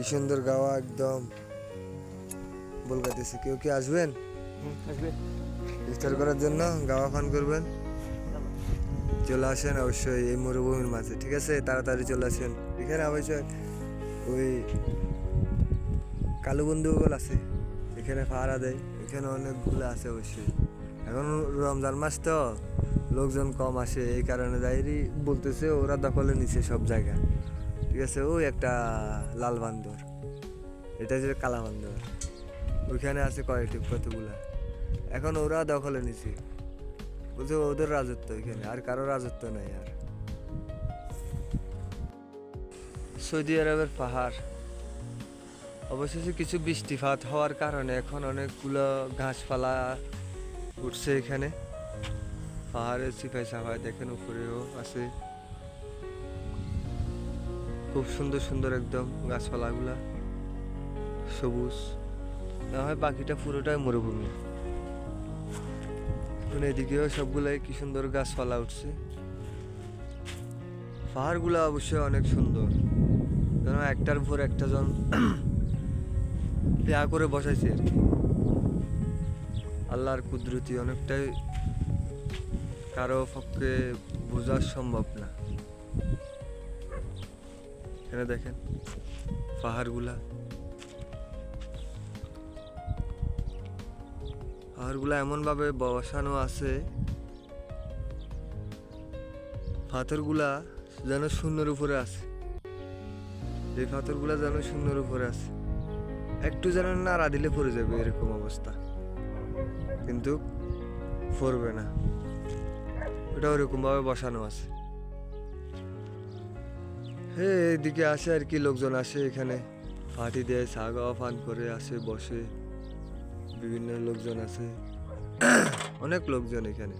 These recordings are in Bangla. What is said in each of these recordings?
কি সুন্দর গাওয়া একদম বলকাতেছে কেউ কি আসবেন? আসবে। ইফতার করার জন্য গাওয়া পান করবেন? চলে আসেন অবশ্যই এই মরুভূমির মাঝে ঠিক আছে? তাড়াতাড়ি চলে আসেন। এখানে অবশ্যই ওই কালো বন্ধুগুলো আছে এখানে পাহারা দেয়। এখানে অনেকগুলো আছে অবশ্যই। এখন রমজান মাস তো লোকজন কম আসে এই কারণে ডায়েরি বলতেছে ওরা দখলে নিছে সব জায়গা। আছে ওই একটা লাল বান্দর। এটা হচ্ছে কালা বান্দর। ওইখানে আছে কয়েকটি কতগুলা এখন ওরা দখলে নিছে। বলছে ওদের রাজত্ব এখানে, আর কারও রাজত্ব নাই আর। সৌদি আরবের পাহাড়। অবশেষে কিছু বৃষ্টিপাত হওয়ার কারণে এখন অনেকগুলো গাছপালা উঠছে এখানে। পাহাড়ে সিপাই সাফাই দেখেন উপরেও আছে। খুব সুন্দর সুন্দর একদম গাছপালাগুলা সবুজ। না হয় বাকিটা পুরোটাই মরুভূমি। এখন এদিকেও সবগুলাই কি সুন্দর গাছপালা উঠছে। পাহাড়গুলো অবশ্যই অনেক সুন্দর। যেন একটার উপর একটা জন দেয়া করে বসাইছে আর কি। আল্লাহর কুদরতি অনেকটাই কারও পক্ষে বোঝা সম্ভব না। এখানে দেখেন, পাহাড়গুলা। পাহাড়গুলো এমনভাবে বসানো আছে, পাথরগুলা যেন শূন্যের উপরে আছে। এই পাথরগুলা যেন শূন্যের উপরে আছে। একটু যেন নাড়া দিলে পড়ে যাবে এরকম অবস্থা। কিন্তু পড়বে না। ওটা ওরকম ভাবে বসানো আছে। এদিকে আসে আর কি লোকজন আসে এখানে। পার্টি দেয়, চা পান করে আসে, বসে। বিভিন্ন লোকজন আছে অনেক লোকজন এখানে।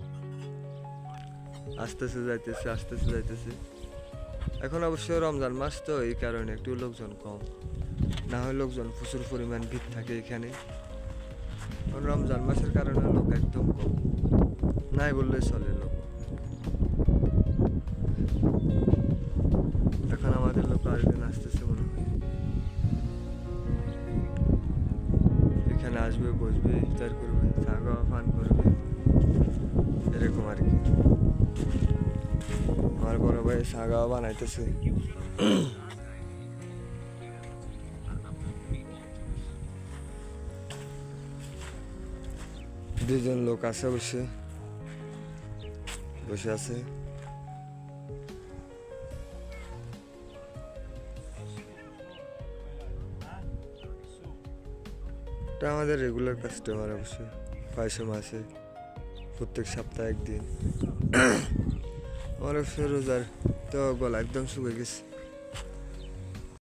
আসতেছে, যাইতেছে আসতেছে, যাইতেছে। এখন অবশ্য রমজান মাস তো, এই কারণে একটু লোকজন কম। না হয় লোকজন প্রচুর পরিমাণ ভিড় থাকে এখানে। রমজান মাসের কারণে লোক একদম কম। নাই বললে চলে লোক। লোক আসতেছে মনে হয়। এখানে আসবে, বসবে, ইফতার করবে, চা পান করবে, এরকম আর কি। আমার বড় ভাই চা বানাইতেছে। দুজন লোক আছে বসে বসে আছে। এটা আমাদের রেগুলার কাস্টমার অবশ্যই। পয়সা মাসে, প্রত্যেক সপ্তাহে একদিন। আমার অবশ্য রোজার তো গলা একদম শুকিয়ে গেছে।